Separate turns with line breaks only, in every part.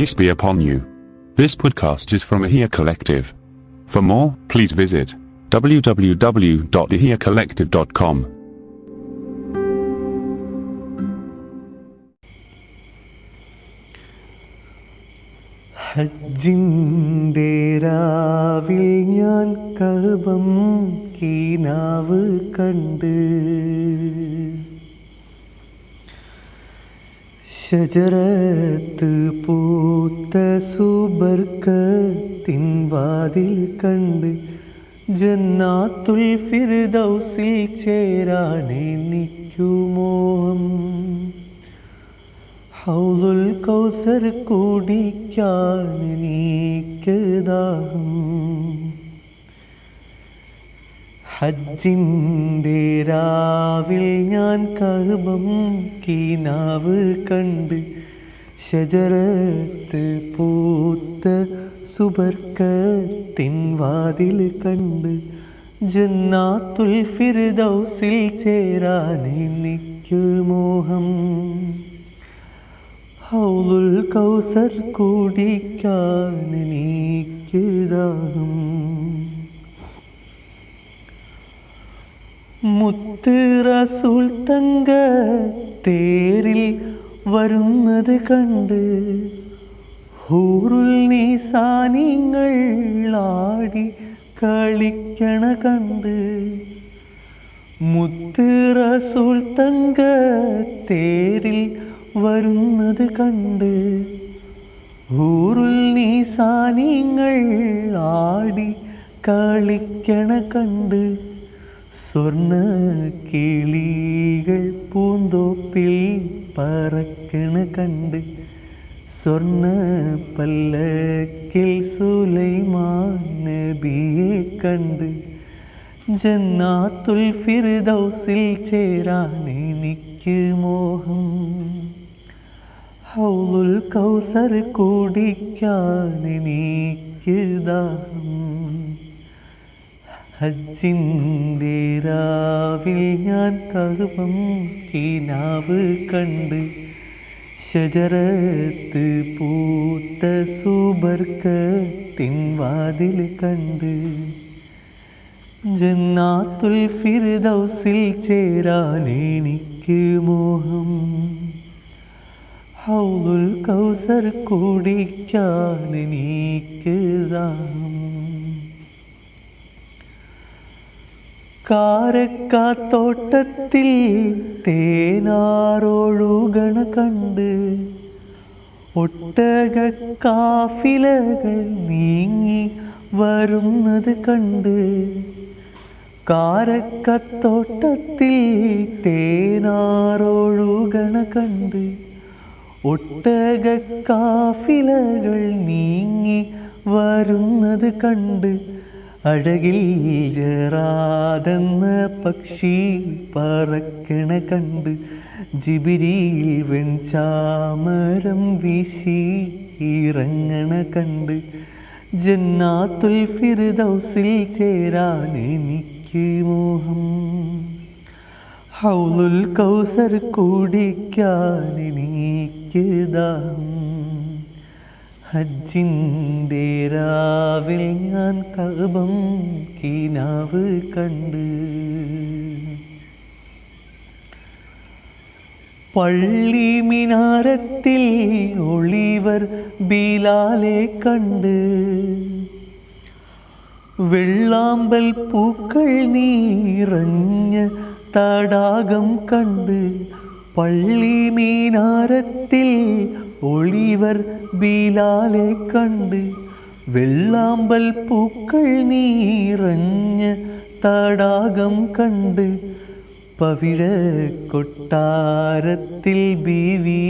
Peace be upon you. This podcast is from Ahia Collective. For more, please visit www.ahiacollective.com.
ഹജ്ജിൻ്റെ രാവിൽ ഞാൻ കൽബം കീനാവ് കണ്ട് ഷജറത്ത് പൂത്ത സുബർക്കത്തിൻ വാതിൽ കണ്ട് ജന്നാത്തുൽ ഫിർദൗസിൽ ചേരാൻ മോഹം. ഹൗലുൽ കൗസർ കുടിക്കാൻ എനിക്ക് ദാഹം ഹജ്ജിന്റെ രാവിൽ ഞാൻ കഴുബം കീനാവ് കണ്ട് ശജരത്ത് പൂത്ത സുബർക്കത്തിൻ വാതിൽ കണ്ട് ജന്നാത്തുൽ ഫിർദൗസിൽ ചേരാൻ എനിക്ക് മോഹം. ഹൗലുൽ കൗസർ കുടിക്കാൻ എനിക്ക് ദാഹം. മുത്ത് റസൂൽ തങ്ക തേരിൽ വരുന്നത് കണ്ട് ഹൂറുൽ നീസാനിങ്ങൾ ആടി കളിക്കണ കണ്ട് മുത്ത് റസൂൽ തങ്ക തേരിൽ വരുന്നത് കണ്ട് ഊറുൽ നീസാനിങ്ങൾ ആടി കളിക്കണ കണ്ട് സ്വർണ കിളികൾ പൂന്തോപ്പിൽ പറക്കണ കണ്ട് സ്വർണ പല്ലക്കിൽ സുലൈമാൻ നബിയെ കണ്ട്. ജന്നാത്തുൽ ഫിർദൗസിൽ ചേരാൻ എനിക്ക് മോഹം. ഹൗലുൽ കൗസർ കുടിക്കാൻ എനിക്ക് ദാഹം. ഹജ്ജിന്റെ രാവിൽ ഞാൻ കറുപം കിനാവ് കണ്ട് ശജരത്ത് പൂത്ത സുബർക്കത്തിൻ വാതിൽ കണ്ട്. ജന്നാത്തുൽ ഫിർദൗസിൽ ചേരാൻ എനിക്ക് മോഹം. ഹൗദുൽ കൗസർ കുടിക്കാൻ എനിക്ക് ദാഹം. കാരക്കാത്തോട്ടത്തിൽ തേനാറോഴുകണ കണ്ട് ഒട്ടക കാഫിലകൾ നീങ്ങി വരുന്നത് കണ്ട് കാരക്കത്തോട്ടത്തിൽ തേനാറോഴുകണ കണ്ട് ഒട്ടക കാഫിലകൾ നീങ്ങി വരുന്നത് കണ്ട് അഴകിൽ ജറാതെന്ന പക്ഷി പറക്കണ കണ്ട് ജിബിരിയിൽ വെൺചാമരം വീശി ഇറങ്ങണ കണ്ട് ജന്നാത്തുൽ ഫിർദൗസിൽ ചേരാൻ എനിക്ക് മോഹം. ഹൗലുൽ കൗസർ കുടിക്കാൻ എനിക്ക് ദാഹം. ഹജ്ജിന്റെ രാവിൽ ഞാൻ കൽബം കിനാവ് കണ്ട്. പള്ളി മിനാരത്തിൽ ഒളിവർ ബീലാലെ കണ്ട്. വെള്ളാമ്പൽ പൂക്കൾ നീറഞ്ഞ തടാകം കണ്ട്. പള്ളി മീനാരത്തിൽ ഒളിവർ ബീലാലെ കണ്ട് വെള്ളാമ്പൽ പൂക്കൾ നീറഞ്ഞ തടാകം കണ്ട് പവിഴ കൊട്ടാരത്തിൽ ബീവി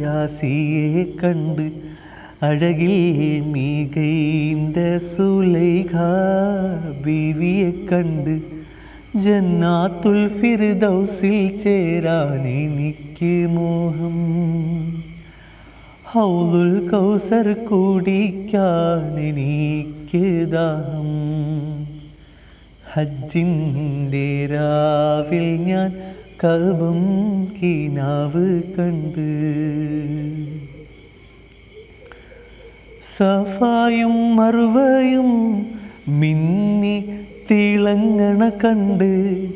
യാസിയെ കണ്ട് അഴകിൽ മികൈന്ത സുലൈഖ ബീവിയെ കണ്ട് ജന്നാത്തുൽ ഫിർദൗസിൽ ചേരാൻ എനിക്ക് മോഹം ഹൗലുൽ കൗസർ കുടിക്കാൻ എനിക്ക് ദാഹം. ഹജ്ജിന്റെ രാവിൽ ഞാൻ കവും കിനാവ് കണ്ട്. സഫായും മറുവയും മിന്നി തിളങ്ങണ കണ്ട്.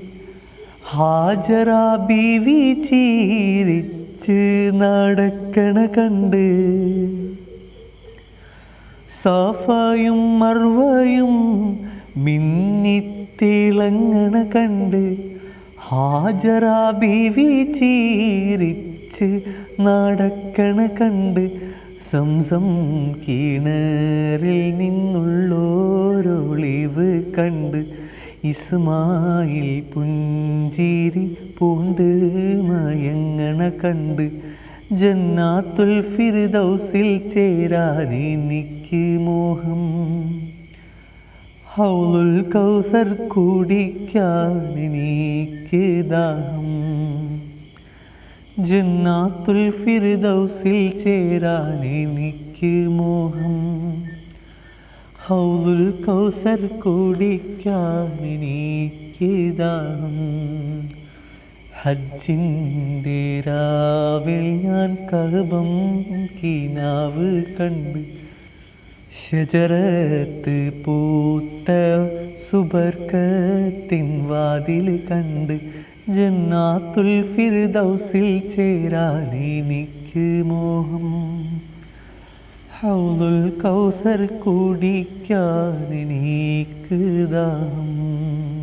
ഹാജറ ബീവി ചീരിച്ച് നടക്കണ കണ്ട് സാഫായും മർവയും മിന്നിത്തിളങ്ങണ കണ്ട് ഹാജറാ ബീവി ചീരിച്ച് നടക്കണ കണ്ട് സംസം കിണറിൽ നിന്നുള്ളോരൊളിവ് കണ്ട് ഇസ്മായിൽ പുഞ്ചിരി പൂണ്ട് മയങ്ങണ കണ്ട് ജന്നാത്തുൽ ഫിർദൗസിൽ ചേരാൻ എനിക്ക് മോഹം. ഹൗലുൽ കൗസർ കുടിക്കാൻ എനിക്ക് ദാഹം. ജന്നാത്തുൽ ഫിർദൗസിൽ ചേരാൻ എനിക്ക് മോഹം. ഹൗലുൽ കൗസർ കുടിക്കാൻ എനിക്ക് ദാഹം. ഹജ്ജിന്റെ രാവിൽ ഞാൻ കഹബം കിനാവ് കണ്ട് ഷജറത്ത് പൂത്ത സുബർക്കത്തിൻ വാതിൽ കണ്ട് ജന്നാത്തുൽ ഫിർദൗസിൽ ചേരാൻ എനിക്ക് മോഹം. ഹൗലുൽ കൗസർ കുടിക്കാൻ എനിക്ക് ദാഹം.